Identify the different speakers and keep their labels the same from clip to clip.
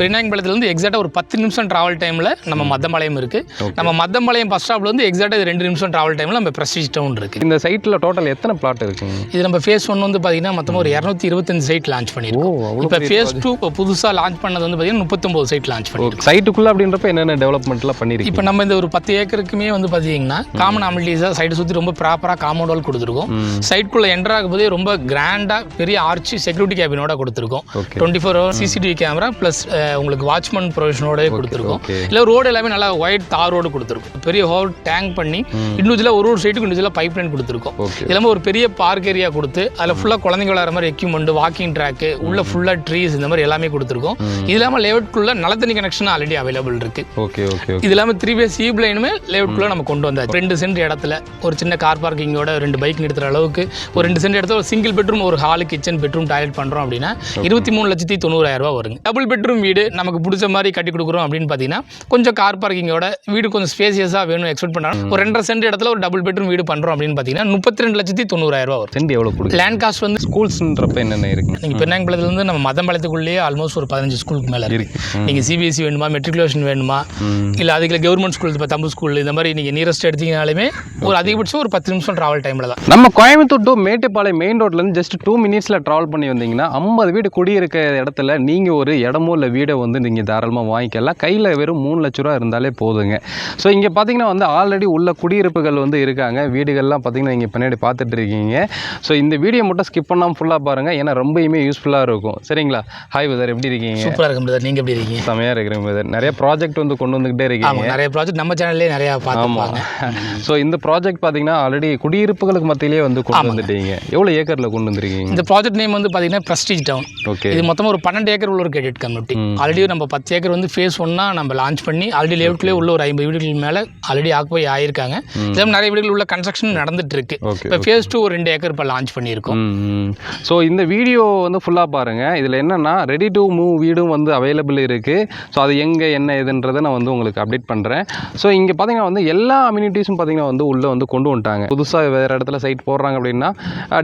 Speaker 1: பெருநாயகம்பாளையத்துலேருந்து எக்ஸாக்டாக ஒரு பத்து நிமிஷம் ட்ராவல் டைமில் நம்ம மத்தம்பாளையம் இருக்குது நம்ம மத்தம்பாளையம் பஸ் ஸ்டாப்லேருந்து எக்ஸாக்டாக ரெண்டு நிமிஷம் ட்ராவல் டைமில் நம்ம ப்ரெஸ்டீஜ் டவுன் இருக்குது
Speaker 2: இந்த சைட்டில் டோட்டல் எத்தனை பிளாட் இருக்குங்க
Speaker 1: இது நம்ம ஃபேஸ் ஒன் வந்து பார்த்தீங்கன்னா மொத்தமாக ஒரு இரநூத்தி இருபத்தஞ்சு சைட் லான்ச் பண்ணியிருக்கோம். இப்போ ஃபேஸ் டூ இப்போ புதுசாக லான்ச் பண்ணது வந்து பார்த்தீங்கன்னா முப்பத்தொம்போது சைட் லான்ச் பண்ணியிருக்கோம்.
Speaker 2: சைட்டுக்குள்ளே அப்படின்றப்ப என்னென்ன டெவலப்மெண்ட்லாம் பண்ணியிருக்கீங்க
Speaker 1: இப்போ நம்ம இந்த ஒரு பத்து ஏக்கருக்குமே வந்து பார்த்தீங்கன்னா காமன் அமிலிட்டிஸாக சைடு சுற்றி ரொம்ப ப்ராப்பராக காம்பவுண்ட் வால் கொடுத்துருக்கோம். சைட்குள்ளே என்டர் ஆகும்போதே ரொம்ப கிராண்டாக பெரிய ஆர்ச்சி செக்யூரிட்டி கேபினோட கொடுத்துருக்கோம். Twenty four hour CCTV camera plus உங்களுக்கு வாட்ச்மேன் ப்ரொவிஷனோடய கொடுத்துருக்கோம். இல்லை ரோடு எல்லாமே நல்லா ஒயிட் தார் ரோடு கொடுத்துருக்கோம். பெரிய ஹோல் டேங்க் பண்ணி இண்டிவிஜுவலாக ஒரு ஒரு சைட்டுக்கு இண்டிவிஜுவலாக பைப் லைன் கொடுத்துருக்கோம். இல்லாமல் ஒரு பெரிய பார்க் ஏரியா கொடுத்து அதில் ஃபுல்லாக குழந்தைங்க விளையாடுற மாதிரி எக்யூப்மெண்ட் வாக்கிங் ட்ராக்கு உள்ள ஃபுல்லாக ட்ரீஸ் இந்த மாதிரி எல்லாமே கொடுத்துருக்கோம். இது இல்லாமல் லேஅவுட்குள்ளே நிலத்தண்ணி கனெக்ஷன் ஆல்ரெடி அவைலபிள் இருக்குது
Speaker 2: ஓகே ஓகே ஓகே
Speaker 1: இது இல்லாமல் த்ரீ பேஸ் ஈப் லைனுமே லேஅவுட்குள்ளே நம்ம கொண்டு வந்தாச்சு ரெண்டு சென்ட் இடத்துல ஒரு சின்ன கார் பார்க்கிங்கோட ரெண்டு பைக் நிறுத்துற அளவுக்கு ஒரு ரெண்டு சென்ட் இடத்துல ஒரு சிங்கிள் பெட்ரூம் ஒரு ஹால் கிச்சன் பெட்ரூம் டாய்லெட் பண்ணுறோம் அப்படின்னா இருபத்தி மூணு லட்சத்தி தொண்ணூறாயிரம் ரூபா வருங்க. டபுள் பெட்ரூம் வீடு நமக்கு பிடிச்ச மாதிரி கட்டி கொடுக்குறோம் அப்படின்னு பார்த்தீங்கன்னா கொஞ்சம் கார் பார்க்கிங்கோட வீடு கொஞ்சம் ஸ்பேசியஸாக வேணும் எக்ஸ்பெக்ட் பண்ணுறோம் ஒரு ரெண்டரை சென்ட் இடத்துல ஒரு டபுள் பெட்ரூம் வீடு பண்ணுறோம் அப்படின்னு பார்த்தீங்கன்னா முப்பத்தி ரெண்டு லட்சத்தி தொண்ணூறாயிரம் ரூபா வரும்.
Speaker 2: சென்ட் எவ்வளோ கொடுக்கு
Speaker 1: லேண்ட் காஸ்ட் வந்து
Speaker 2: ஸ்கூல்ஸ்ன்றப்ப என்னென்ன இருக்குங்க?
Speaker 1: நீங்கள் பெண்ணாங்குளத்துலேருந்து நம்ம மதம்பாளையத்துக்குள்ளேயே ஆல்மோஸ்ட் ஒரு பதினஞ்சு ஸ்கூலுக்கு மேலே இருக்கு.
Speaker 2: இருக்கு. ம்.
Speaker 1: நீங்கள் சிபிஎஸ்சி E வேணுமா மெட்ரிகுலேஷன் வேணுமா. இல்லை அதுக்கு கவர்மெண்ட் ஸ்கூல் இப்போ தம்பு ஸ்கூல் இந்த மாதிரி நீங்கள் நியரஸ்ட் எடுத்தீங்கனாலுமே ஒரு அதிகபட்சம் ஒரு பத்து நிமிஷம் ட்ராவல் டைமில் தான்.
Speaker 2: நம்ம கோயம்புத்தூர் டு மேட்டுப்பாளையம் மெயின் ரோட்லேருந்து ஜஸ்ட் டூ மினிட்ஸில் ட்ராவல் பண்ணி வந்தீங்கன்னா ஐம்பது வீடு குடியிருக்க இடத்துல நீங்கள் ஒரு இடமோ இல்லை வீடை வந்து நீங்கள் தாராளமாக வாங்கிக்கலாம். கையில் வெறும் மூணு லட்ச ரூபா இருந்தாலே போதுங்க. ஸோ இங்கே பார்த்தீங்கன்னா வந்து ஆல்ரெடி உள்ள குடியிருப்புகள் வந்து இருக்காங்க. வீடுகள்லாம் பார்த்தீங்கன்னா நீங்கள் பின்னாடி பார்த்துட்டு இருக்கீங்க. ஸோ இந்த வீடியோ மட்டும் ஸ்கிப் பண்ணாமல் ஃபுல்லாக பாருங்கள் ஏன்னா ரொம்பயுமே யூஸ்ஃபுல்லாக இருக்கும். சரிங்களா? ஹாய் பிரதர் எப்படி இருக்கீங்க?
Speaker 1: சூப்பராக இருக்கும் பிரதர் நீங்கள் எப்படி இருக்கீங்க?
Speaker 2: செமையாக இருக்கிறேன் பிரதர் நிறைய ப்ராஜெக்ட் வந்து கொண்டு வந்துக்கிட்டே இருக்கீங்க.
Speaker 1: ஆமாம் நிறைய ப்ராஜெக்ட் நம்ம சேனல்லே நிறையா பார்த்துப்பாங்க.
Speaker 2: ஸோ இந்த ப்ராஜெக்ட் பார்த்தீங்கன்னா ஆல்ரெடி குடியிருப்புகளுக்கு மத்தியிலேயே வந்து கொண்டு வந்துட்டீங்க. எவ்வளோ ஏக்கரில் கொண்டு வந்திருக்கீங்க?
Speaker 1: இந்த ப்ராஜெக்ட் நேம் வந்து பார்த்தீங்கன்னா ப்ரெஸ்டீஜ் டவுன்
Speaker 2: ஓகே
Speaker 1: இது மொத்தம் ஒரு பன்னெண்டு ஏக்கர் உள்ள ஒரு கிரெடிட் கம்யூனிட்டி ஆல்ரெடி நம்ம பத்து ஏக்கர் வந்து ஃபேஸ் ஒன்னா நம்ம லான்ச் பண்ணி ஆல்ரெடி லேவுட்லேயே உள்ள ஒரு ஐம்பது வீடுகள் மேலே ஆல்ரெடி ஆக்குபை ஆயிருக்காங்க. இதெல்லாம் நிறைய வீடுகள் உள்ள கன்ஸ்ட்ரக்ஷன் நடந்துட்டு இருக்கு இப்போ ஃபேஸ் டூ ஒரு ரெண்டு ஏக்கர் இப்போ லான்ச் பண்ணியிருக்கோம்.
Speaker 2: ஸோ இந்த வீடியோ வந்து ஃபுல்லாக பாருங்கள் இதில் என்னென்னா ரெடி டு மூவ் வீடும் வந்து அவைலபிள் இருக்குது ஸோ அது எங்கே என்ன ஏதுன்றதை நான் வந்து உங்களுக்கு அப்டேட் பண்ணுறேன் ஸோ இங்கே பார்த்தீங்கன்னா வந்து எல்லா அம்யூனிட்டிஸும் பார்த்தீங்கன்னா வந்து உள்ளே வந்து கொண்டு வந்துட்டாங்க. புதுசாக வேறு இடத்துல சைட் போடுறாங்க அப்படின்னா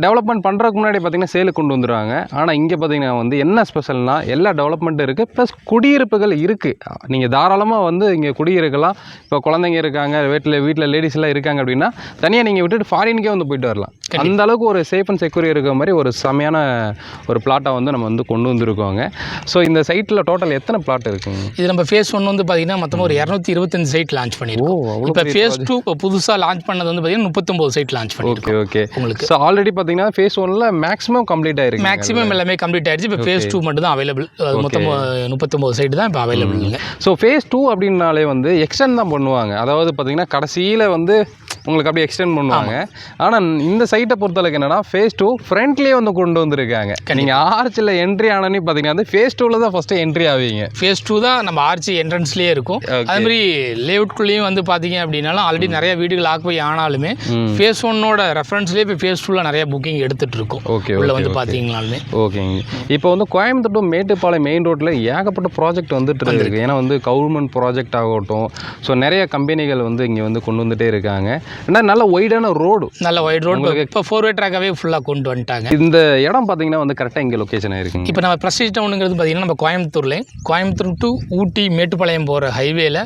Speaker 2: டெவலப்மெண்ட் பண்ணுறதுக்கு முன்னாடி பார்த்தீங்கன்னா சேலுக்கு கொண்டு வந்துடுவாங்க ஆனால் இங்கே பார்த்தீங்கன்னா வந்து என்ன ஸ்பெஷல்னா எல்லா டெவலப்மெண்ட்டும் இருக்குது ப்ளஸ் குடியிருப்புகள் இருக்குது நீங்கள் தாராளமாக வந்து இங்கே குடியிருக்கலாம். இப்போ குழந்தைங்க இருக்காங்க வீட்டில் வீட்டில் லேடிஸ்லாம் இருக்காங்க அப்படின்னா தனியாக நீங்கள் விட்டுட்டு ஃபாரினுக்கே வந்து போயிட்டு வரலாம். அந்த அளவுக்கு ஒரு சேஃப் அண்ட் செக்யூர் இருக்கிற மாதிரி ஒரு செமையான ஒரு பிளாட்டை வந்து நம்ம வந்து கொண்டு வந்திருக்கோங்க. ஸோ இந்த சைட்டில் டோட்டல் எத்தனை பிளாட் இருக்குங்க?
Speaker 1: இது நம்ம ஃபேஸ் ஒன் வந்து பார்த்தீங்கன்னா மொத்தமாக ஒரு இரநூத்தி இருபத்தஞ்சு சைட் லான்ச் பண்ணியிருக்கோம்.
Speaker 2: அவ்வளோ
Speaker 1: இப்போ ஃபேஸ் டூ இப்போ புதுசாக லான்ச் பண்ணது வந்து பார்த்தீங்கன்னா முப்பத்தொம்போது சைட் லான்ச் பண்ணியிருக்கோம்
Speaker 2: ஓகே ஓகே
Speaker 1: உங்களுக்கு.
Speaker 2: ஸோ ஆல்ரெடி பார்த்தீங்கன்னா ஃபேஸ் ஒன்ல மேக்ஸிமம் கம்ப்ளீட் ஆயிருக்கு
Speaker 1: மேக்ஸிமம் எல்லாமே கம்ப்ளீட் ஆயிடுச்சு இப்போ ஃபேஸ் டூ மட்டும் தான் அவைலபிள் மொத்தம் முப்பத்தொம்போது சைடு தான் இப்போ அவைலபிள் இல்லை
Speaker 2: ஸோ ஃபேஸ் டூ அப்படின்னாலே வந்து எக்ஸ்டெண்ட் தான் பண்ணுவாங்க. அதாவது பார்த்தீங்கன்னா கடைசியில் வந்து உங்களுக்கு அப்படியே எக்ஸ்டெண்ட் பண்ணுவாங்க. ஆனால் இந்த சைட்டை பொறுத்தளவுக்கு என்னன்னா ஃபேஸ் டூ ஃப்ரண்ட்லேயே வந்து கொண்டு வந்திருக்காங்க. நீங்கள் ஆர்ச்சில் என்ட்ரி ஆனோன்னே பார்த்தீங்கன்னா வந்து ஃபேஸ் டூவில் தான் ஃபஸ்ட்டு என்ட்ரி ஆவீங்க.
Speaker 1: ஃபேஸ் டூ தான் நம்ம ஆர்ச்சி என்ட்ரன்ஸ்லேயே இருக்கும். அதே மாதிரி லேஅவுட்குள்ளேயும் வந்து பார்த்தீங்க அப்படின்னாலும் ஆல்ரெடி நிறைய வீடுகள் ஆக்குபை ஆனாலுமே ஃபேஸ் ஒன்னோட ரெஃபரன்ஸ்லேயே இப்போ ஃபேஸ் டூவில் நிறைய புக்கிங் எடுத்துட்டு இருக்கோம்.
Speaker 2: ஓகே
Speaker 1: உள்ள வந்து பார்த்தீங்கனாலுமே
Speaker 2: ஓகேங்க இப்போ வந்து கோயம்புத்தூர் மேட்டுப்பாளையம் மெயின் ரோட்டில் ஏகப்பட்ட ப்ராஜெக்ட் வந்துட்டு இருக்கு. ஏன்னா வந்து கவர்மெண்ட் ப்ராஜெக்ட் ஆகட்டும். ஸோ நிறைய கம்பெனிகள் வந்து இங்கே வந்து கொண்டு வந்துட்டே இருக்காங்க. ஏன்னா நல்ல ஒய்டான ரோடு
Speaker 1: நல்ல ஒயிட் ரோடு இப்போ ஃபோர் வே ட்ராக்காகவே ஃபுல்லாக கொண்டு வந்துட்டாங்க.
Speaker 2: இந்த இடம் பார்த்தீங்கன்னா வந்து கரெக்டாக இங்கே லொக்கேஷன் இருக்குங்க
Speaker 1: இப்போ நம்ம ப்ரெஸ்டீஜ் டவுனுங்கிறது பார்த்தீங்கன்னா நம்ம கோயம்புத்தூர்ல கோயம்புத்தூர் டு ஊட்டி மேட்டுப்பாளையம் போகிற ஹைவேல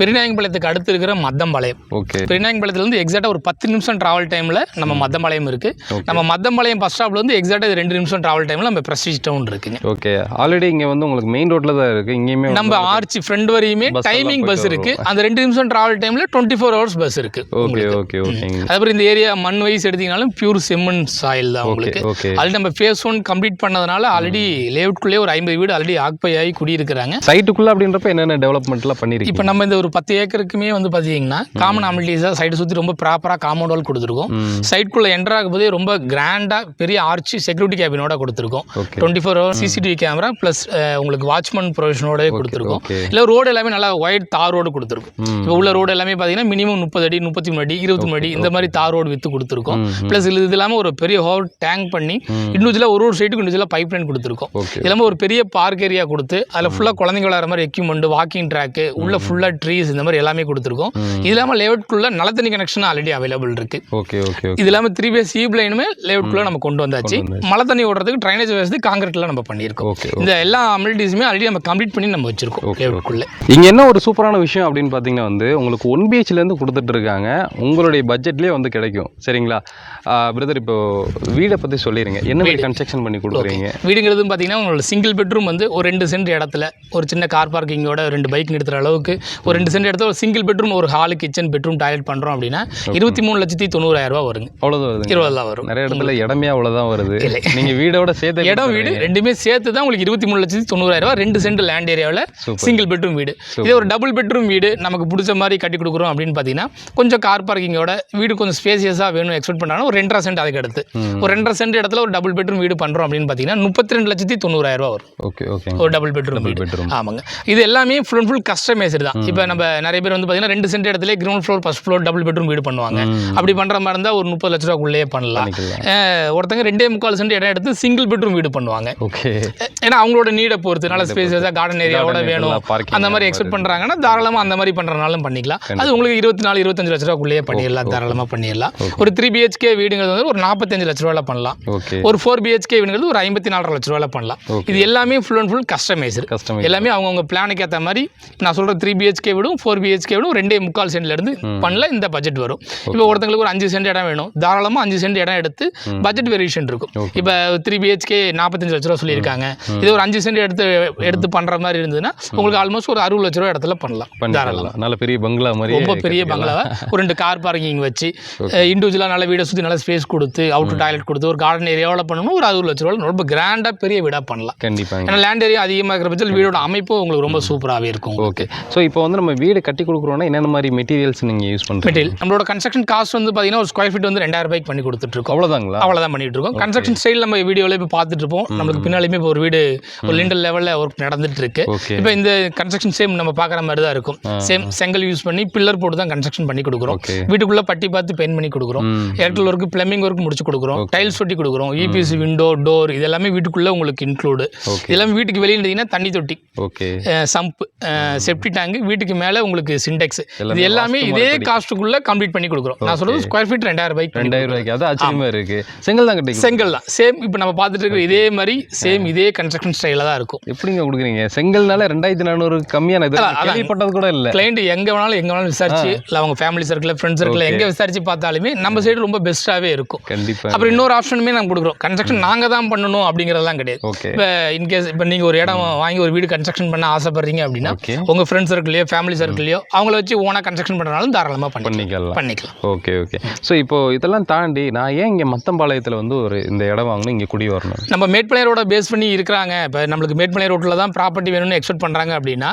Speaker 1: பெருநாயகம்பாளையத்துக்கு அடுத்து இருக்கிற மத்தம்பாளையம்
Speaker 2: ஓகே.
Speaker 1: பெருநாயகம்பாளையத்துலேருந்து எக்ஸாக்டாக ஒரு பத்து நிமிஷம் ட்ராவல் டைமில் நம்ம மத்தம்பாளையம் இருக்குது நம்ம மத்தம்பாளையம் பஸ் ஸ்டாப்லேருந்து எக்ஸாக்டாக ரெண்டு நிமிஷம் ட்ராவல் டைமில் நம்ம ப்ரெஸ்டீஜ் டவுன் இருக்குங்க.
Speaker 2: ஓகே. ஆல்ரெடி இங்கே வந்து உங்களுக்கு மெயின் ரோட்டில் தான் இருக்குது இங்கேயுமே
Speaker 1: நம்ம ஆர்ச்சி ஃப்ரெண்ட் வரையுமே டைமிங் பஸ்
Speaker 2: போயிட்டு
Speaker 1: இருக்கு. அந்த ரெண்டு நிமிஷம் டிராவல் டைம்ல டுவெண்ட்டி ஃபோர் ஹவர்ஸ் பஸ் இருக்கு.
Speaker 2: ஓகே ஓகே ஓகேங்க.
Speaker 1: அதுக்கப்புறம் இந்த ஏரியா மண் வைஸ் எடுத்தீங்கனாலும் பியூர் செம்மண் சாயில் தான் உங்களுக்கு.
Speaker 2: ஓகே.
Speaker 1: ஆல்ரெடி நம்ம ஃபேஸ் ஒன் கம்ப்ளீட் பண்ணதுனால ஆல்ரெடி லேஅவுட்குள்ளே ஒரு ஐம்பது வீடு ஆல்ரெடி ஆக்குப்பை ஆகி குடியிருக்கிறாங்க.
Speaker 2: சைட்டுக்குள்ளே அப்படின்றப்ப என்னென்ன டெவலப்மெண்ட்லாம் பண்ணியிருக்கீங்க
Speaker 1: இப்போ நம்ம இந்த ஒரு பத்து ஏக்கருக்குமே வந்து பார்த்தீங்கன்னா காமன் அமிலிட்டிஸாக சைடு சுற்றி ரொம்ப ப்ராப்பராக காம்பவுண்ட் வால் கொடுத்துருக்கோம். சைட்குள்ளே என்டர் ஆகும்போதே ரொம்ப கிராண்டாக பெரிய ஆர்ச்சி செக்யூரிட்டி கேபினோட கொடுத்துருக்கோம்.
Speaker 2: Okay.
Speaker 1: Twenty four hour CCTV camera plus உங்களுக்கு வாட்ச்மேன் ப்ரொவிஷனோடய கொடுத்துருக்கோம்.
Speaker 2: ஓகே.
Speaker 1: இல்லை ரோடு எல்லாமே நல்லா ஒயிட் தார் ரோடு கொடுத்துருக்கும். இப்போ உள்ள ரோடு எல்லாமே பார்த்தீங்கன்னா மினிமம் முப்பது அடி முப்பத்தி மூணு அடி இருபத்தி மூணு அடி இந்த மாதிரி தார் ரோடு வித்து கொடுத்துருக்கோம். ப்ளஸ் இது இல்லாமல் ஒரு பெரிய ஹோல் டேங்க் பண்ணி. இண்டிவிஜுவலாக ஒரு ஒரு சைட்டுக்கு இண்டிவிஜுவலாக பைப் லைன் கொடுத்துருக்கோம் இல்லாமல் ஒரு பெரிய பார்க் ஏரியா கொடுத்து அதில் ஃபுல்லாக குழந்தைங்க விளையாடுற மாதிரி எக்யூப்மெண்ட் வாக்கிங் ட்ராக்கு உள்ள ஃபுல்லாக ட்ரீஸ் இந்த மாதிரி எல்லாமே கொடுத்துருக்கோம். இது இல்லாமல் லேஅவுட்குள்ள நல்ல தண்ணி கனெக்ஷன் ஆல்ரெடி அவைலபிள் இருக்கு.
Speaker 2: ஓகே
Speaker 1: இது இல்லாமல் த்ரீ பேஸ் ஈப் லைனுமே லேஅவுட்குள்ள நம்ம கொண்டு வந்தாச்சு. மழை தண்ணி ஓடுறதுக்கு ட்ரைனேஜ் வசதி காங்கிரீட்ல நம்ம பண்ணியிருக்கோம். இந்த எல்லா அமிலிட்டிஸுமே ஆல்ரெடி நம்ம கம்ப்ளீட் பண்ணி நம்ம வச்சிருக்கோம்
Speaker 2: Okay,
Speaker 1: லேஅவுட்குள்ள
Speaker 2: இங்கே என்ன ஒரு சூப்பரான விஷயம் அப்படின்னு பார்த்தீங்கன்னா வந்து உங்களுக்கு ஒன் பிஹெச்லேருந்து கொடுத்துட்டு இருக்காங்க. உங்களுடைய பட்ஜெட்லேயே வந்து கிடைக்கும். சரிங்களா? பிரதர் இப்போ வீடை பற்றி சொல்லிடுங்க என்ன மாதிரி கன்ஸ்ட்ரக்ஷன் பண்ணி கொடுக்குறீங்க?
Speaker 1: வீடுங்கிறது பார்த்தீங்கன்னா உங்களோட சிங்கிள் பெட்ரூம் வந்து ஒரு ரெண்டு சென்ட் இடத்துல ஒரு சின்ன கார் பார்க்கிங்கோட ரெண்டு பைக் நிறுத்துற அளவுக்கு ஒரு ரெண்டு சென்ட் இடத்துல ஒரு சிங்கிள் பெட்ரூம் ஒரு ஹாலு கிச்சன் பெட்ரூம் டாய்லெட் பண்ணுறோம் அப்படின்னா இருபத்தி மூணு லட்சத்தி தொண்ணூறாயிரம் ரூபா வருங்க.
Speaker 2: அவ்வளோதான் வருதுங்க.
Speaker 1: இருபது தான் வரும்.
Speaker 2: நிறைய இடத்துல இடமே அவ்வளோதான் வருது.
Speaker 1: இல்லை.
Speaker 2: நீங்கள் வீடோட சேர்த்து
Speaker 1: இடம் வீடு ரெண்டுமே சேர்த்து தான் உங்களுக்கு இருபத்தி மூணு லட்சத்தி தொண்ணூறாயிரம் ரூபா ரெண்டு சென்ட் லேண்ட் ஏரியாவில். சிங்கிள் பெட்ரூம் வீடு. இதே ஒரு டபுள் பெட்ரூம் வீடு நமக்கு பிடிச்ச மாதிரி கட்டி கொடுக்குறோம் அப்படின்னு பார்த்தீங்கன்னா கொஞ்சம் கார் பார்க்கிங்கோட வீடு கொஞ்சம் ஸ்பேசியஸாக வேணும் எக்ஸ்பெக்ட் பண்ணாலும் ஒரு ரெண்டரை சென்ட் அதுக்கு அடுத்து.
Speaker 2: ம்.
Speaker 1: ஒரு ரெண்டரை சென்ட் இடத்துல ஒரு டபுள் பெட்ரூம் வீடு பண்ணுறோம் அப்படின்னு பார்த்தீங்கன்னா முப்பத்தி ரெண்டு லட்சத்தி தொண்ணூறாயிரம் ரூபா வரும்.
Speaker 2: ஓகே ஓகே
Speaker 1: ஒரு டபுள் பெட்ரூம்
Speaker 2: பெட்ரூம்
Speaker 1: ஆமாங்க. இது எல்லாமே ஃபுல் அண்ட் ஃபுல் கஸ்டமைஸ்டு தான். இப்போ நம்ம நிறைய பேர் வந்து பார்த்தீங்கன்னா ரெண்டு சென்ட் இடத்துல ground floor first floor double bedroom வீடு பண்ணுவாங்க. அப்படி பண்ணுற மாதிரி இருந்தால் ஒரு முப்பது லட்ச ரூபாக்குள்ளேயே பண்ணலாம். ஒருத்தங்க ரெண்டே முக்கால் சென்ட் இடம் எடுத்து சிங்கிள் பெட்ரூம் வீடு பண்ணுவாங்க.
Speaker 2: ஓகே
Speaker 1: ஏன்னா அவங்களோட நீடை பொறுத்து. நல்ல ஸ்பேஸஸாக கார்டன் ஏரியாவோட வேணும். அந்த மாதிரி எக்ஸ்பெக்ட் பண்ணுறாங்கன்னா தாராளமாக அந்த மாதிரி பண்ணுறனாலும் பண்ணிக்கலாம். அது உங்களுக்கு இருபத்தி நாலு இருபத்தஞ்சு லட்ச ரூபாக்குள்ளேயே பண்ணிடலாம் தாராளமாக பண்ணிடலாம். ஒரு த்ரீ பிஹெச்கே வீடுங்கிறது வந்து ஒரு நாற்பத்தஞ்சு லட்ச ரூபாயில் பண்ணலாம். ஒரு ஃபோர் பிஹெச்கே வீடுங்கிறது ஒரு ஐம்பத்தி நாலரை லட்ச ரூபாயில் பண்ணலாம். இது எல்லாமே full and full customised
Speaker 2: customise
Speaker 1: எல்லாமே அவங்கவுங்க பிளானுக்கு ஏற்ற மாதிரி நான் சொல்கிற த்ரீ பிஹெச்கே விடும் ஃபோர் பிஹெச்கே விடும் ரெண்டே முக்கால் சென்ட்ல இருந்து பண்ணல இந்த பட்ஜெட் வரும். இப்போ ஒருத்தங்களுக்கு ஒரு அஞ்சு சென்ட் இடம் வேணும். தாராளமாக அஞ்சு சென்ட் இடம் எடுத்து பட்ஜெட் வேரியேஷன் இருக்கும். இப்போ த்ரீ பிஹெச்கே நாற்பத்தஞ்சு லட்ச ரூபா சொல்லியிருக்காங்க. இது ஒரு அஞ்சு சென்ட் எடுத்து எடுத்து பண்ணுற மாதிரி இருந்ததுன்னா உங்களுக்கு ஆல்மோஸ்ட் ஒரு அறுபது லட்ச ரூபா இடத்துல பண்ணலாம். தாராளமாக
Speaker 2: நல்ல பெரிய பங்களா மாதிரி
Speaker 1: ரொம்ப பெரிய பங்களாவை? ஒரு ரெண்டு கார் பார்க்கிங் வச்சு இண்டிவிஜுவலாக நல்ல வீடை சுற்றி நல்ல ஸ்பேஸ் கொடுத்து அவுட்டர் டாய்லெட் கொடுத்து ஒரு கார்டன் ஏரியாவில் பண்ணணும்னா ஒரு அறுபது லட்ச ரூபா ரொம்ப கிராண்டாக பெரிய வீடாக பண்ணலாம்.
Speaker 2: கண்டிப்பாங்க.
Speaker 1: ஏன்னா லேண்ட் ஏரியா அதிகமாக இருக்கிற பட்சத்தில் வீடோட அமைப்பும் உங்களுக்கு ரொம்ப சூப்பராகவே இருக்கும்
Speaker 2: ஓகே ஸோ இப்போ வந்து நம்ம வீடு கட்டி கொடுக்குறோன்னா என்னென்ன மாதிரி மெட்டீரியல்ஸ் நீங்கள் யூஸ் பண்ணுறீங்க
Speaker 1: மெட்டீரியல் நம்மளோட கன்ஸ்ட்ரக்ஷன் காஸ்ட் வந்து பார்த்தீங்கன்னா ஒரு ஸ்கொயர் ஃபீட் வந்து ரெண்டாயிரம் ரூபாய்க்கு பண்ணி கொடுத்துட்டு இருக்கோம்
Speaker 2: அவ்வளோதாங்களா
Speaker 1: அவ்வளோதான் பண்ணிட்டு இருக்கோம் கன்ஸ்ட்ரக்ஷன் ஸ்டைல் நம்ம வீடியோவில் இப்போ பார்த்துட்டு இருப்போம் நம்மளுக்கு பின்னாலுமே இப்போ ஒரு வீடு ஒரு லிண்டல் லெவலில் ஒர்க் நடந்துட்டு இருக்கு இப்போ இந்த கன்ஸ்ட்ரக்ஷன் சேம் நம்ம பார்க்குற மாதிரி தான் இருக்கும் சேம் செங்கல் யூஸ் பண்ணி பில்லர் போட்டு தான் கன்ஸ்ட்ரக்ஷன் பண்ணி கொடுக்குறோம். வீட்டுக்குள்ளே பட்டி பார்த்து பெயிண்ட் பண்ணி கொடுக்குறோம்.
Speaker 2: ம்
Speaker 1: எலக்ட்ரிக்கல் ஒர்க் பிளம்பிங் ஒர்க் முடிச்சு கொடுக்குறோம். டைல்ஸ் ஒட்டி கொடுக்குறோம். இபிஎஸ் விண்டோ டோர் இது எல்லாமே வீட்டுக்குள்ளே உங்களுக்கு இன்க்ளூடு இதெல்லாம் வீட்டுக்கு வெளியே இருந்தீங்கன்னா தண்ணி தொட்டி சம்ப் செப்டி டேங்க் வீட்டுக்கு மேலே உங்களுக்கு சிண்டெக்ஸ் இது எல்லாமே இதே. காஸ்ட்டுக்குள்ள கம்ப்ளீட் பண்ணி கொடுக்குறோம். நான் சொல்றது ஸ்கொயர் ஃபீட் ரெண்டாயிரம் ரூபாய்க்கு
Speaker 2: ரெண்டாயிரம் ரூபாய்க்கு. அது ஆச்சரியமா இருக்கு. செங்கல் தான் கட்டிங்க
Speaker 1: செங்கல் தான். சேம் இப்போ நம்ம பார்த்துட்டு இருக்கிற இதே மாதிரி சேம் இதே கன்ஸ்ட்ரக்ஷன் ஸ்டைலில் தான் இருக்கும்.
Speaker 2: எப்படிங்க கொடுக்குறீங்க? செங்கல்னால ரெண்டாயிரத்தி நானூறு கம்மியான இது. கேள்விப்பட்டது கூட இல்லை.
Speaker 1: கிளைண்ட் எங்கே வேணாலும் எங்கே வேணாலும் விசாரிச்சு இல்லை அவங்க ஃபேமிலி சர்க்கிள் ஃப்ரெண்ட்ஸ் சர்க்கிள் எங்கே விசாரிச்சு பார்த்தாலுமே நம்ம சைடு ரொம்ப பெஸ்ட்டாகவே இருக்கும்.
Speaker 2: கண்டிப்பா.
Speaker 1: அப்புறம் இன்னொரு ஆப்ஷனுமே நம்ம கொடுக்குறோம். கன்ஸ்ட்ரக்ஷன் நாங்கள் தான் பண்ணணும் அப்படிங்கிறதெல்லாம் கிடையாது. இப்போ இன்கேஸ் இப்போ நீங்கள் ஒரு இடம் வாங்கி ஒரு வீடு கன்ஸ்ட்ரக்ஷன் பண்ண ஆசைப்படுறீங்க அப்படின்னா உங்கள் ஃப்ரெண்ட்ஸ் சர்க்கிளையோ ஃபேமிலி சர்க்கிளையோ அவங்கள வச்சு ஓனாக கன்ஸ்ட்ரக்ஷன் பண்ணுறனாலும் தாராளமாக பண்ணி
Speaker 2: பண்ணிக்கலாம்.
Speaker 1: பண்ணிக்கலாம்.
Speaker 2: ஓகே ஓகே ஸோ இப்போ இதெல்லாம் தாண்டி நான் ஏன் இங்கே மத்தம்பாளையத்தில் வந்து ஒரு இந்த இடம் வாங்கணும் இங்கே குடி வரணும்?
Speaker 1: நம்ம மேட்மலை ரோட பேஸ் பண்ணி இருக்கிறாங்க. இப்போ நம்மளுக்கு மேட்மலை ரோட்டில் தான் ப்ராப்பர்ட்டி வேணும்னு எக்ஸ்பெக்ட் பண்ணுறாங்க அப்படின்னா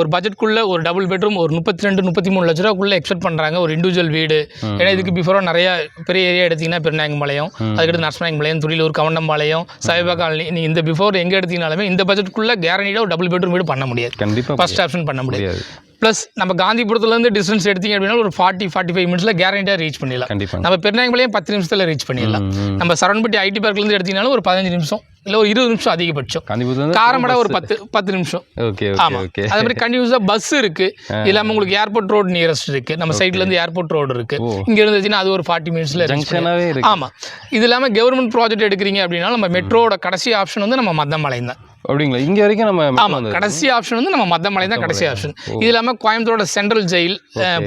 Speaker 1: ஒரு பட்ஜெட்குள்ளே ஒரு டபுள் பெட்ரூம் ஒரு முப்பத்தி ரெண்டு முப்பத்தி மூணு லட்ச ரூபாக்குள்ளே எக்ஸ்பெக்ட் பண்ணுறாங்க ஒரு இண்டிவிஜுவல் வீடு. ஏன்னா இதுக்கு பிஃபோராக நிறைய பெரிய ஏரியா எடுத்தீங்கன்னா பெருநாயகம்பாளையம் அதுக்கடுத்து நரசிநாயகம்பாளையம் துடிலூர் கவுண்டம்பாளையம் சாய்பா காலனி. நீங்கள் இந்த பிஃபோர் எங்கே எடுத்தீங்கனாலுமே இந்த பட்ஜெட்குள்ளே கேரண்டியாக ஒரு டபுள் பெட்ரூம் வீடு பண்ண முடியாது.
Speaker 2: கண்டிப்பாக
Speaker 1: ஃபர்ஸ்ட் ஆப்ஷன் பண்ண முடியாது. ப்ளஸ் நம்ம காந்திபுரத்துலேருந்து டிஸ்டன்ஸ் எடுத்தீங்க அப்படின்னா ஒரு ஃபார்ட்டி ஃபார்ட்டி ஃபைவ் மினிட்ஸில் கேரண்டியாக ரீச் பண்ணிடலாம்.
Speaker 2: கண்டிப்பாக
Speaker 1: நம்ம பெருநாயகம்பாளையம் பத்து நிமிஷத்தில் ரீச் பண்ணிடலாம். நம்ம சரவணப்பட்டி ஐடி பார்க்லேருந்து எடுத்தீங்கனாலும் ஒரு பதினஞ்சு நிமிஷம் இல்லை ஒரு இருபது நிமிஷம் அதிகபட்சம். காரமடா ஒரு பத்து பத்து நிமிஷம்.
Speaker 2: ஓகே
Speaker 1: ஆமாம்
Speaker 2: ஓகே
Speaker 1: அதே மாதிரி கண்டினியூஸாக பஸ் இருக்கு. இல்லாமல் உங்களுக்கு ஏர்போர்ட் ரோடு நியரஸ்ட் இருக்கு. நம்ம சைட்ல இருந்து ஏர்போர்ட் ரோடு இருக்கு. இங்க இருந்துச்சுன்னா அது ஒரு ஃபார்ட்டி மினிட்ஸ்ல
Speaker 2: ஜங்ஷனாகவே இருக்கு.
Speaker 1: ஆமா. இது இல்லாமல் கவர்மெண்ட் ப்ராஜெக்ட் எடுக்கிறீங்க அப்படின்னா நம்ம மெட்ரோட கடைசி ஆப்ஷன் வந்து நம்ம மத்தமலை தான்
Speaker 2: அப்படிங்களா? இங்கே வரைக்கும் நம்ம metro
Speaker 1: ஆமா
Speaker 2: வந்து
Speaker 1: கடைசி ஆப்ஷன் வந்து நம்ம மத்தமலை தான் கடைசி ஆப்ஷன் இது இல்லாமல் கோயம்புத்தூரோட central jail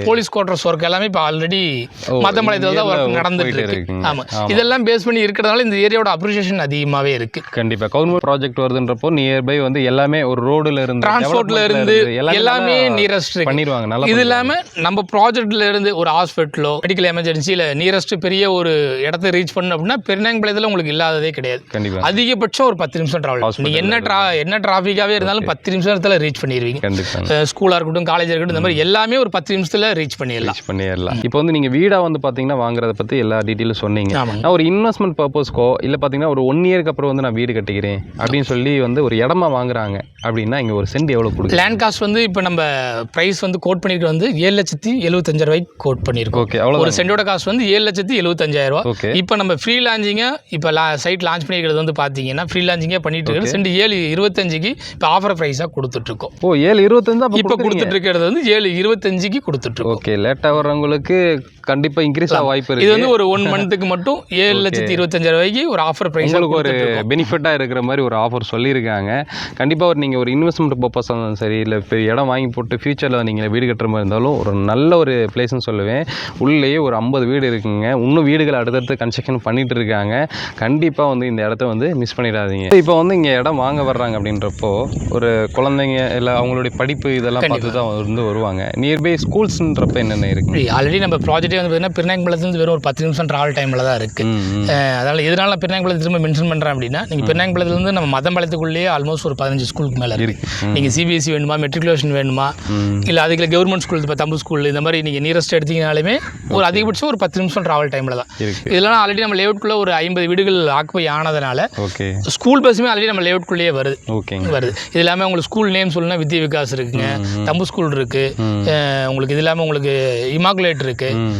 Speaker 1: police quarters work எல்லாமே இப்போ ஆல்ரெடி
Speaker 2: ஓ,
Speaker 1: மத்தமலையில் தான் ஒர்க் நடந்துட்டு இருக்கு.
Speaker 2: இருக்குங்க.
Speaker 1: ஆமா. இதெல்லாம் பேஸ் பண்ணி இருக்கிறதுனால இந்த ஏரியாவோட அப்ரிசியேஷன் அதிகமாகவே இருக்கு.
Speaker 2: கண்டிப்பா. கவர்மெண்ட் ப்ராஜெக்ட் வருதுன்றப்போ நியர்பை வந்து எல்லாமே ஒரு ரோடுல இருந்து
Speaker 1: டிரான்ஸ்போர்ட்ல இருந்து எல்லாமே நியரஸ்ட்
Speaker 2: பண்ணிடுவாங்க. நல்லா
Speaker 1: இது இல்லாம நம்ம ப்ராஜெக்ட்ல இருந்து ஒரு ஹாஸ்பிட்டலோ மெடிக்கல் எமர்ஜென்சியில் நியரஸ்ட் பெரிய ஒரு இடத்த ரீச் பண்ணணும் அப்படின்னா பெருநாயகம்பாளையத்தில் உங்களுக்கு இல்லாததே கிடையாது.
Speaker 2: கண்டிப்பா.
Speaker 1: அதிகபட்சம் ஒரு பத்து நிமிஷம் டிராவல் நீங்க என்ன ட்ரா என்ன டிராஃபிக்காகவே இருந்தாலும் பத்து நிமிஷத்தில் ரீச் பண்ணிடுவீங்க ஸ்கூலாக இருக்கட்டும் காலேஜாக இருக்கட்டும் இந்த மாதிரி எல்லாமே ஒரு பத்து நிமிஷத்தில் ரீச் பண்ணிடலாம்.
Speaker 2: ரீச் பண்ணிடலாம். இப்போ வந்து நீங்கள் வீடாக வந்து பார்த்தீங்கன்னா வாங்குறத பற்றி எல்லா டீட்டெயிலும் சொன்னீங்க. நான் ஒரு இன்வெஸ்ட்மெண்ட் பர்பஸ்க்கோ இல்லை பார்த்தீங்கன்னா ஒரு ஒன் இயருக்கு அப்புறம் வந்து நான் வீடு கட்டிக்கிறேன் அப்படின்னு சொல்லி வந்து ஒரு இடமா வாங்குறாங்க அப்படின்னா இங்கே ஒரு சென்ட் எவ்வளோ கொடுக்கு
Speaker 1: லேண்ட் காஸ்ட் வந்து இப்போ நம்ம ப்ரைஸ் வந்து கோட் பண்ணியிருக்க வந்து ஏழு லட்சத்தி எழுபத்தஞ்சாயிரம் ரூபாய்க்கு கோட் பண்ணியிருக்கோம்
Speaker 2: ஓகே அவ்வளோ
Speaker 1: ஒரு சென்டோட காஸ்ட் வந்து ஏழு லட்சத்தி எழுபத்தஞ்சாயிரம் ரூபா.
Speaker 2: ஓகே
Speaker 1: இப்போ நம்ம ஃப்ரீ லான்ச்சிங்காக இப்போ லா சைட் லான்ச் பண்ணிக்கிறது வந்து பார்த்தீங்கன்னா ஃப்ரீ லான்ச்சிங்கே பண்ணிட்டு இருக்கிறது சென்ட் ஏழு இருபத்தஞ்சுக்கு இப்போ ஆஃபர் ப்ரைஸாக கொடுத்துட்ருக்கோம்.
Speaker 2: ஓ ஏழு இருபத்தஞ்சு
Speaker 1: இப்போ கொடுத்துட்டு இருக்கிறது வந்து ஏழு இருபத்தஞ்சுக்கு கொடுத்துட்ருக்கோம்.
Speaker 2: ஓகே லேட்டாக வர்றவங்களுக்கு கண்டிப்பாக இன்க்ரீஸ் ஆக வாய்ப்பு
Speaker 1: இது
Speaker 2: இருக்கு
Speaker 1: வந்து ஒரு ஒன் மந்த்துக்கு மட்டும் ஏழு லட்சத்தி இருபத்தஞ்சாயிரம் ரூபாய்க்கு ஒரு ஆஃபர் ப்ரைஸாக
Speaker 2: உங்களுக்கு ஒரு பெனிஃபிட்டாக இருக்கிற மாதிரி ஒரு ஆஃபர் சொல்லியிருக்காங்க. கண்டிப்பாக ஒரு நீங்கள் ஒரு இன்வெஸ்ட்மெண்ட் பர்பஸ் இருந்தாலும் சரி இல்லை இப்போ இடம் வாங்கி போட்டு ஃபியூச்சரில் நீங்கள் வீடு கட்டுற மாதிரி இருந்தாலும் ஒரு நல்ல ஒரு பிளேஸ்னு சொல்லுவேன். உள்ளேயே ஒரு ஐம்பது வீடு இருக்குங்க. இன்னும் வீடுகள் அடுத்தடுத்து கன்ஸ்ட்ரக்ஷன் பண்ணிட்டு இருக்காங்க. கண்டிப்பாக வந்து இந்த இடத்த வந்து மிஸ் பண்ணிடாதீங்க. இப்போ வந்து இங்கே இடம் வாங்க வர்றாங்க அப்படின்றப்போ ஒரு குழந்தைங்க இல்லை அவங்களுடைய படிப்பு இதெல்லாம் பார்த்து தான் வந்து வருவாங்க. நியர்பை ஸ்கூல்ஸ்ன்றப்ப என்னென்ன இருக்குங்க
Speaker 1: ஆல்ரெடி நம்ம ப்ராஜெக்டே வந்து பார்த்தீங்கன்னா பெருநாயக்குளத்துலேருந்து வெறும் ஒரு பத்து நிமிஷம் ட்ராவல் டைமில் தான் இருக்குது
Speaker 2: ம்
Speaker 1: அதனால் எதனால நான் பெருநாயக்குளத்தை திரும்ப மென்ஷன் பண்ணுறேன் அப்படின்னா நீங்கள் பெருநாயக்குளத்துலேருந்து நம்ம மதம்பாளையத்துக்குள்ளேயே ஆல்மோஸ்ட் ஒரு பதினஞ்சு ஸ்கூலுக்கு மேலே இருக்கு.
Speaker 2: இருக்கு. ம்,
Speaker 1: நீங்கள் சிபிஎஸ்சி E வேணுமா மெட்ரிகுலேஷன் வேணுமா இல்லை அதுக்குள்ள கவர்மெண்ட் ஸ்கூல் இப்போ தம்பு ஸ்கூல் இந்த மாதிரி நீங்கள் நியரஸ்ட் எடுத்தீங்கனாலுமே ஒரு அதிகபட்சம் ஒரு பத்து நிமிஷம் ட்ராவல் டைமில் தான்.
Speaker 2: இருக்கு.
Speaker 1: இதெல்லாம் ஆல்ரெடி நம்ம லேஅவுட்குள்ளே ஒரு ஐம்பது வீடுகள் ஆக்குப்பை ஆனதுனால ஸ்கூல் பஸ்ஸுமே ஆல்ரெடி நம்ம லேஅவுட்குள்ளேயே வருது. வருது. இது இல்லாமல் உங்களுக்கு ஸ்கூல் நேம் சொல்லணும்னா வித்யா விகாஸ் இருக்குங்க. தம்பு ஸ்கூல் இருக்குது
Speaker 2: ம்.
Speaker 1: உங்களுக்கு இது இல்லாமல் உங்களுக்கு இமாகுலேட் இருக்குது
Speaker 2: ம்.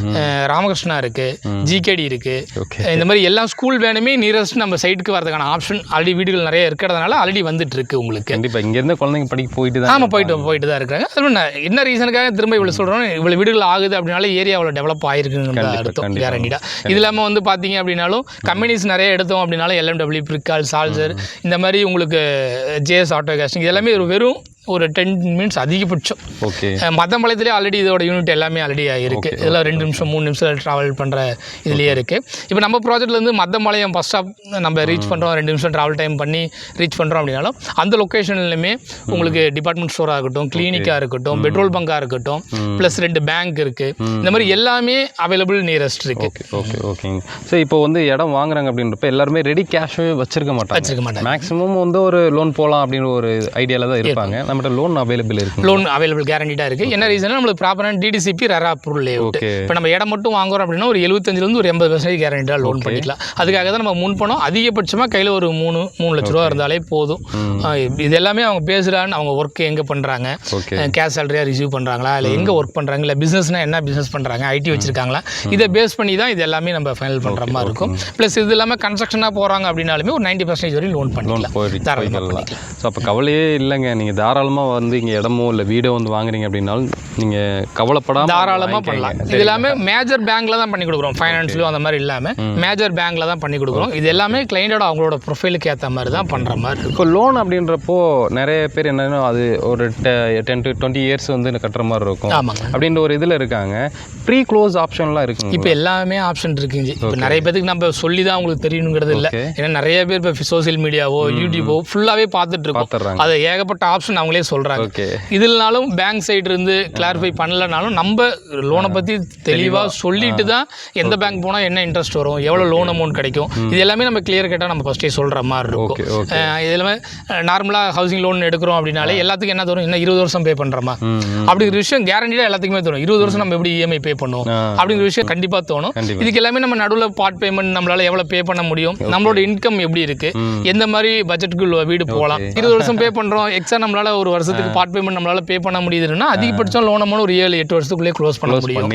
Speaker 1: ராமகிருஷ்ணா இருக்குது ஜிகேடி இருக்குது இந்த மாதிரி எல்லா ஸ்கூல் வேணுமே நியரஸ்ட் நம்ம சைட்டுக்கு வரதுக்கான ஆப்ஷன் ஆல்ரெடி வீடுகள் நிறைய இருக்கிறதுனால ஆல்ரெடி வந்துட்டு இருக்கு உங்களுக்கு.
Speaker 2: கண்டிப்பா. இங்க இருந்து குழந்தைங்க படிக்க போயிட்டு தான்
Speaker 1: ஆமாம் போயிட்டு போயிட்டு தான் இருக்காங்க அது என்ன ரீசனுக்காக திரும்ப இவ்வளோ சொல்கிறோம் இவ்வளோ வீடுகள் ஆகுது அப்படின்னால ஏரியா அவ்வளோ டெவலப் ஆயிருக்குன்னு அர்த்தம். கேரண்டிடா இது இல்லாமல் வந்து பார்த்தீங்க அப்படின்னாலும் கம்பெனிஸ் நிறைய எடுத்தோம் அப்படின்னாலும் எல்எம்டபிள்யூ பிரிக்கால் சால்சர் இந்த மாதிரி உங்களுக்கு ஜேஎஸ் ஆட்டோ காஸ்டிங் இது எல்லாமே ஒரு வெறும் ஒரு டென் மினிட்ஸ் அதிகபட்சம்.
Speaker 2: ஓகே
Speaker 1: அஹ் மதம்பாளையத்திலே ஆல்ரெடி இதோட யூனிட் எல்லாமே ஆல்ரெடி இருக்குது இதெல்லாம் ரெண்டு நிமிஷம் மூணு நிமிஷம் ட்ராவல் பண்ணுற இதுலேயே இருக்குது இப்போ நம்ம ப்ராஜெக்ட்லேருந்து மதம்பாளையம் ஃபஸ்ட் ஸ்டாப் நம்ம ரீச் பண்ணுறோம் ரெண்டு நிமிஷம் ட்ராவல் டைம் பண்ணி ரீச் பண்ணுறோம் அப்படின்னாலும் அந்த லொக்கேஷன்லையுமே உங்களுக்கு டிபார்ட்மெண்ட் ஸ்டோராக இருக்கட்டும் கிளினிக்காக இருக்கட்டும் பெட்ரோல் பங்காக இருக்கட்டும் ப்ளஸ் ரெண்டு பேங்க் இருக்குது இந்த மாதிரி எல்லாமே அவைலபிள் நியரஸ்ட் இருக்குது
Speaker 2: ஓகே ஓகே ஓகேங்க ஸோ இப்போ வந்து இடம் வாங்குறாங்க அப்படின்றப்ப எல்லாருமே ரெடி கேஷே வச்சிருக்க மாட்டாங்க.
Speaker 1: வச்சிருக்க மாட்டாங்க.
Speaker 2: மேக்ஸிமம் வந்து ஒரு லோன் போகலாம் அப்படின்ற ஒரு ஐடியாவில் தான் இருப்பாங்க. நம்மகிட்ட லோன் அவைலபிள் இருக்கு
Speaker 1: லோன் அவைலபிள் கேரண்டிடாக இருக்குது என்ன ரீசன் நம்மளுக்கு ப்ராப்பரான டிடிசிபி ரெரா
Speaker 2: ஓகே
Speaker 1: இப்போ நம்ம இடம் மட்டும் வாங்குறோம் அப்படின்னா ஒரு எழுபத்தஞ்சிலேருந்து ஒரு எண்பது பர்சன்டேஜ் கேரண்டியாக லோன் பண்ணிக்கலாம். அதுக்காக தான் நம்ம முன் பணம் அதிகபட்சமாக கையில் ஒரு மூணு மூணு லட்ச ரூபா இருந்தாலே போதும். இது எல்லாமே அவங்க பேசுகிறான்னு அவங்க ஒர்க் எங்கே பண்ணுறாங்க கேஷ் சேலரியாக ரிசீவ் பண்ணுறாங்களா இல்லை எங்கே ஒர்க் பண்ணுறாங்க இல்லை பிஸ்னஸ்னால் என்ன பிஸ்னஸ் பண்ணுறாங்க ஐடி வச்சிருக்காங்களா இதை பேஸ் பண்ணி தான் இது எல்லாமே நம்ம ஃபைனல் பண்ணுற மாதிரி இருக்கும். ப்ளஸ் இது இல்லாமல் கன்ஸ்ட்ரக்ஷனாக போகிறாங்க அப்படின்னாலுமே ஒரு நைன்ட்டி பர்சன்டேஜ் வரையும் லோன்
Speaker 2: லோன் போயிட்டு போய்க்கலாம்
Speaker 1: பண்ணிக்கலாம்.
Speaker 2: ஸோ அப்போ கவலையே இல்லைங்க. நீங்கள் தாராளமாக வந்து இங்கே இடமோ இல்லை வீடோ வந்து வாங்குறீங்க அப்படின்னாலும் நீங்கள் கவலைப்படாமல்
Speaker 1: தாராளமாக பண்ணலாம். இது எல்லாமே மேஜர் பேங்க்ல தான் பண்ணி கொடுக்குறோம். ஃபைனான்ஸ்லையும் அந்த மாதிரி இல்லாமல் மேஜர் பேங்க்ல தான் பண்ணி கொடுக்குறோம். இது எல்லாமே கிளைண்டோட அவங்களோட ப்ரொஃபைலுக்கு ஏற்ற மாதிரி தான் பண்ணுற மாதிரி
Speaker 2: இப்போ லோன் அப்படின்றப்போ நிறைய பேர் என்னன்னா அது ஒரு டென் டு டுவெண்ட்டி இயர்ஸ் வந்து கட்டுற மாதிரி இருக்கும். அப்படின்ற ஒரு இதில் இருக்காங்க. ப்ரீ க்ளோஸ் ஆப்ஷன்லாம் இருக்குங்க
Speaker 1: இப்போ எல்லாமே ஆப்ஷன் இருக்குங்க இப்போ நிறைய பேருக்கு நம்ம சொல்லி தான் உங்களுக்கு தெரியணுங்கிறது இல்லை. ஏன்னா நிறைய பேர் இப்போ சோஷியல் மீடியாவோ யூடியூபோ ஃபுல்லாகவே பார்த்துட்டு இருக்கோம். அது ஏகப்பட்ட ஆப்ஷன் அவங்களே சொல்கிறாங்க
Speaker 2: ஓகே.
Speaker 1: இதுலனாலும் பேங்க் சைடு இருந்து கிளாரிஃபை பண்ணலனாலும் நம்ம லோனை பற்றி தெளிவாக சொல்லிட்டு தான் எந்த பேங்க் போனால் என்ன இன்ட்ரெஸ்ட் வரும் எவ்வளோ லோன் அமௌண்ட் கிடைக்கும் இது எல்லாமே நம்ம கிளியர் கேட்டால் நம்ம ஃபஸ்ட்டே சொல்கிற மாதிரி இருக்கும். இது எல்லாமே நார்மலாக ஹவுசிங் லோன் எடுக்கிறோம் அப்படின்னாலே எல்லாத்துக்கும் என்ன தரும் இன்னும் இருபது வருஷம் பே பண்ணுறோமா. அப்படிங்கிற விஷயம் கேரண்டியாக எல்லாத்துக்குமே தரும் இருபது வருஷம் நம்ம எப்படி இஎம்ஐ பே பண்ணுவோம். அப்படிங்கிற விஷயம் கண்டிப்பாக தோணும். இதுக்கு எல்லாமே நம்ம நடுவில் பார்ட் பேமெண்ட் நம்மளால எவ்வளோ பே பண்ண முடியும்? நம்மளோட இன்கம் எப்படி இருக்கு?
Speaker 2: ம்.
Speaker 1: எந்த மாதிரி பட்ஜெட்டுக்கு வீடு போகலாம்? இருபது வருஷம் பே பண்ணுறோம் எக்ஸ்ட்ரா நம்மளால ஒரு வருஷத்துக்கு பார்ட் பேமெண்ட் நம்மளால பே பண்ண முடியுதுன்னா அதிகபட்சம் லோன் அமௌண்ட் ஒரு ஏழு எட்டு வருஷத்துக்குள்ளே க்ளோஸ் பண்ண முடியும்.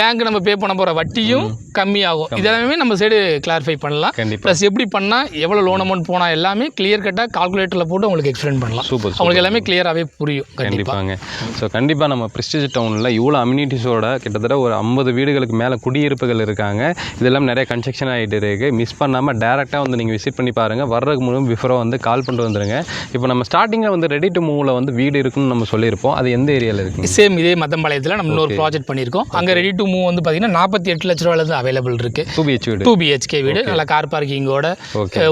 Speaker 1: பேங்க் நம்ம பே பண்ண போகிற வட்டியும் கம்மியாகும். இதெல்லாமே நம்ம சைடு கிளாரிஃபை பண்ணலாம். ப்ளஸ் எப்படி பண்ணால் எவ்வளோ லோன் அமௌண்ட் போனால் எல்லாமே கிளியர் கட்டாக கால்குலேட்டரில் போட்டு உங்களுக்கு எக்ஸ்பிளைன் பண்ணலாம்.
Speaker 2: சூப்பர்
Speaker 1: அவங்களுக்கு எல்லாமே கிளியராகவே புரியும்.
Speaker 2: கண்டிப்பாங்க. ஸோ கண்டிப்பாக நம்ம பிரிஸ்டிஜ் டவுனில் இவ்வளோ அம்யூனிட்டிஸோட கிட்டத்தட்ட ஒரு ஐம்பது வீடுகளுக்கு மேலே குடியிருப்புகள் இருக்காங்க. இதெல்லாம் நிறைய கன்ஸ்ட்ரக்ஷன் ஆகிட்டு இருக்கு. மிஸ் பண்ணாமல் டேரெக்டாக வந்து நீங்கள் விசிட் பண்ணி பாருங்கள் வர்றதுக்கு முன்னாடி பிஃபோராக வந்து கால் பண்ணிட்டு வந்துருங்க. இப்போ நம்ம ஸ்டார்டிங்கில் வந்து ரெடி டு மூவில் அவைலபிளாக வந்து வீடு இருக்குன்னு நம்ம சொல்லியிருப்போம். அது எந்த ஏரியாவில் இருக்குங்க?
Speaker 1: சேம் இதே மதம்பாளையத்தில் நம்ம இன்னொரு ப்ராஜெக்ட் பண்ணியிருக்கோம். அங்கே ரெடி டு மூவ் வந்து பார்த்தீங்கன்னா நாற்பத்தி எட்டு லட்ச ரூபாயிலேருந்து அவைலபிள் இருக்கு.
Speaker 2: டூ பிஹெச் வீடு.
Speaker 1: டூ பிஹெச்கே வீடு. நல்லா கார் பார்க்கிங்கோட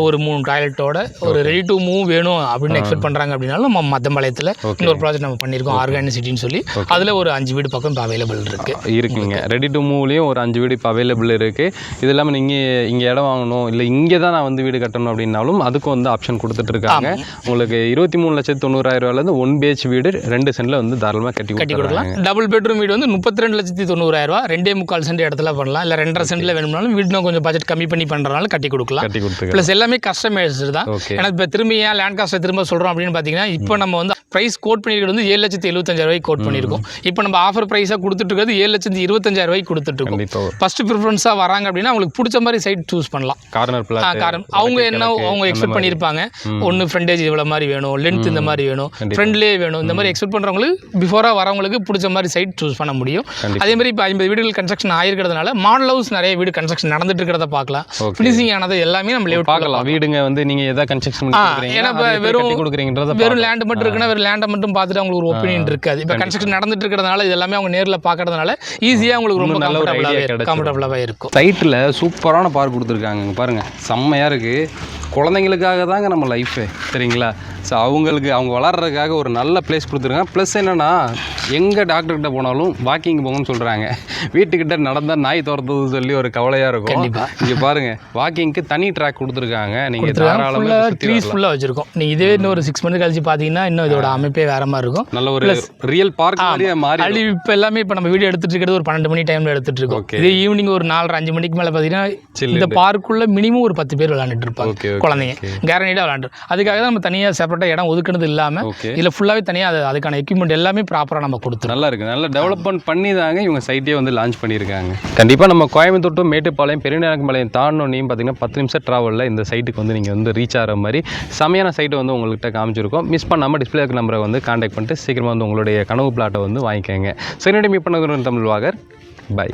Speaker 1: ஒரு மூணு டாய்லெட்டோட ஒரு ரெடி டு மூவ் வேணும் அப்படின்னு எக்ஸ்பெக்ட் பண்ணுறாங்க அப்படின்னாலும் நம்ம மதம்பாளையத்தில் இன்னொரு ப்ராஜெக்ட் நம்ம பண்ணியிருக்கோம் ஆர்கானிக் சிட்டின்னு சொல்லி. அதில் ஒரு அஞ்சு வீடு பக்கம் இப்போ அவைலபிள் இருக்கு.
Speaker 2: இருக்குங்க. ரெடி டு மூவ்லேயும் ஒரு அஞ்சு வீடு இப்போ அவைலபிள் இருக்குது இது இல்லாமல் நீங்கள் இங்கே இடம் வாங்கணும் இல்லை இங்கே தான் நான் வந்து வீடு கட்டணும் அப்படின்னாலும் அதுக்கும் வந்து ஆப்ஷன் கொடுத்துட்ருக்காங்க உங்களுக்கு இருபத்தி மூணு லட்சத்து தொண்ணூறாயிரம் ரூபாயிலேருந்து ஒன் பிஹெச் வீடு ரெண்டு சென்டில் வந்து தாராளமாக கட்டி
Speaker 1: கட்டி கொடுக்கலாம். டபுள் பெட்ரூம் வீடு வந்து முப்பத்தி ரெண்டு லட்சத்தி தொண்ணூறாயிரம் ரூபா ரெண்டே முக்கால் சென்ட் இடத்துல பண்ணலாம். இல்லை ரெண்டரை சென்ட்ல வேணும்னாலும் வீடு இன்னும் கொஞ்சம் பட்ஜெட் கம்மி பண்ணி பண்ணுறனால கட்டி கொடுக்கலாம்.
Speaker 2: கட்டி கொடுத்துருக்காங்க
Speaker 1: ப்ளஸ் எல்லாமே கஸ்டமைஸ்டு தான். ஏன்னா இப்போ திரும்பி ஏன் லேண்ட் காஸ்ட்டை திரும்ப சொல்கிறோம் அப்படின்னு பார்த்தீங்கன்னா இப்போ நம்ம வந்து ப்ரைஸ் கோட் பண்ணியிருக்கிறது வந்து ஏழு லட்சத்தி எழுபத்தஞ்சாயிரம் ரூபாய்க்கு கோட் பண்ணியிருக்கோம் இப்போ நம்ம ஆஃபர் ப்ரைஸாக கொடுத்துட்டு ஏழு லட்சத்தி இருபத்தஞ்சாயிரம் ரூபாய்க்கு கொடுத்துட்ருக்கோம் ஃபர்ஸ்ட் ப்ரிஃபரன்ஸாக வராங்க அப்படின்னா அவங்களுக்கு பிடிச்ச மாதிரி சைட் சூஸ் பண்ணலாம்.
Speaker 2: கார்னர்
Speaker 1: காரணம் அவங்க என்ன அவங்க எக்ஸ்பெக்ட் பண்ணியிருப்பாங்க ஒன்று ஃப்ரண்டேஜ் இவ்வளோ மாதிரி வேணும் லென்த் இந்த மாதிரி வேணும். ஃப்ரெண்ட்லேயே வேணும். இந்த மாதிரி எக்ஸ்பெக்ட் பண்ணுறவங்களுக்கு பிஃபோராக வரவங்களுக்கு பிடிச்ச மாதிரி சைட் சூஸ் பண்ண முடியும். அதே மாதிரி இப்போ ஐம்பது வீடுகள் கன்ஸ்ட்ரக்ஷன் ஆயிருக்கிறதுனால மாடல் ஹவுஸ் நிறைய வீடு கன்ஸ்ட்ரக்ஷன் நடந்துட்டு இருக்கிறத பார்க்கலாம். ஃபினிஷிங் ஆனது எல்லாமே நம்ம லேஅவுட்
Speaker 2: பார்க்கலாம். வீடுங்க வந்து நீங்கள் எதாவது கன்ஸ்ட்ரக்ஷன்
Speaker 1: ஏன்னா இப்ப வெறும்
Speaker 2: கொடுக்குறீங்கன்றத
Speaker 1: வெறும் லேண்ட் மட்டும் இருக்குன்னா வெறும் லேண்டை மட்டும் பார்த்துட்டு அவங்களுக்கு ஒரு ஒப்பீனியன் இருக்காது. இப்போ கன்ஸ்ட்ரக்ஷன் நடந்துட்டு இருக்கிறதுனால இது எல்லாமே அவங்க நேரில் பார்க்கறதுனால ஈஸியாக உங்களுக்கு ரொம்ப
Speaker 2: நல்ல ஒரு
Speaker 1: கம்ஃபர்டபுளாகவே இருக்கும்.
Speaker 2: சைட்டில் சூப்பரான பார்க் கொடுத்துருக்காங்க இங்க பாருங்க செம்மையாக இருக்குது குழந்தைங்களுக்காக தாங்க நம்ம லைஃபு சரிங்களா? ஸோ அவங்களுக்கு அவங்க வளர்றதுக்காக ஒரு நல்ல பிளேஸ் கொடுத்துருக்காங்க. ப்ளஸ் என்னென்னா எங்கே டாக்டர்கிட்ட போனாலும் வாக்கிங் போங்கன்னு சொல்கிறாங்க வீட்டுக்கிட்ட நடந்தால் நாய் துரத்துது சொல்லி ஒரு கவலையாக இருக்கும். இங்கே பாருங்க வாக்கிங்க்கு தனி ட்ராக் கொடுத்துருக்காங்க. நீங்கள் தாராளமாக
Speaker 1: ட்ரீஸ் ஃபுல்லாக வச்சிருக்கோம். நீங்கள் இதே இன்னும் ஒரு சிக்ஸ் மந்த் கழிச்சு பார்த்தீங்கன்னா இன்னும் இதோட அமைப்பே வேற மாதிரி இருக்கும்.
Speaker 2: நல்ல ஒரு ரியல் பார்க் மாதிரியே மாறி
Speaker 1: அழி இப்போ எல்லாமே இப்போ நம்ம வீடியோ எடுத்துட்டு இருக்கிறது ஒரு பன்னெண்டு மணி டைமில் எடுத்துட்டு இருக்கோம். இதே ஈவினிங் ஒரு நாலரை அஞ்சு மணிக்கு மேலே பார்த்தீங்கன்னா. இந்த பார்க்குள்ள மினிமம் ஒரு பத்து பேர் விளையாண்டுட்டு இருப்பாங்க. குழந்தைங்க. கேரண்டீடாக விளையாண்டு அதுக்காக தான் நம்ம தனியாக செப்பரேட்டாக இடம் ஒதுக்குனது இல்லாமல் இதில் ஃபுல்லாகவே தனியாக அது அதுக்கான எக்யூப்மெண்ட் எல்லாமே ப்ராப்பராக நம்ம கொடுத்துருவோம்
Speaker 2: நல்லா இருக்கு நல்லா டெவலப்மெண்ட் பண்ணி தாங்க இவங்க சைட்டே வந்து லான்ச் பண்ணியிருக்காங்க. கண்டிப்பாக நம்ம கோயம்புத்தூர் to மேட்டுப்பாளையம் பெருநாயக்கம்பாளையம் தாண்டோனையும் பார்த்தீங்கன்னா பத்து நிமிஷம் ட்ராவலில் இந்த சைட்டுக்கு வந்து நீங்கள் வந்து ரீச் ஆகிற மாதிரி செமையான சைட்டை வந்து உங்கள்கிட்ட காமிச்சிருக்கோம். மிஸ் பண்ணாமல் டிஸ்பிளே இருக்க நம்பரை வந்து காண்டாக்ட் பண்ணிட்டு சீக்கிரமாக வந்து உங்களுடைய கனவு பிளாட்டை வந்து வாங்கிக்கோங்க. சரி மீட் பண்ணது தமிழ் வாகர். பை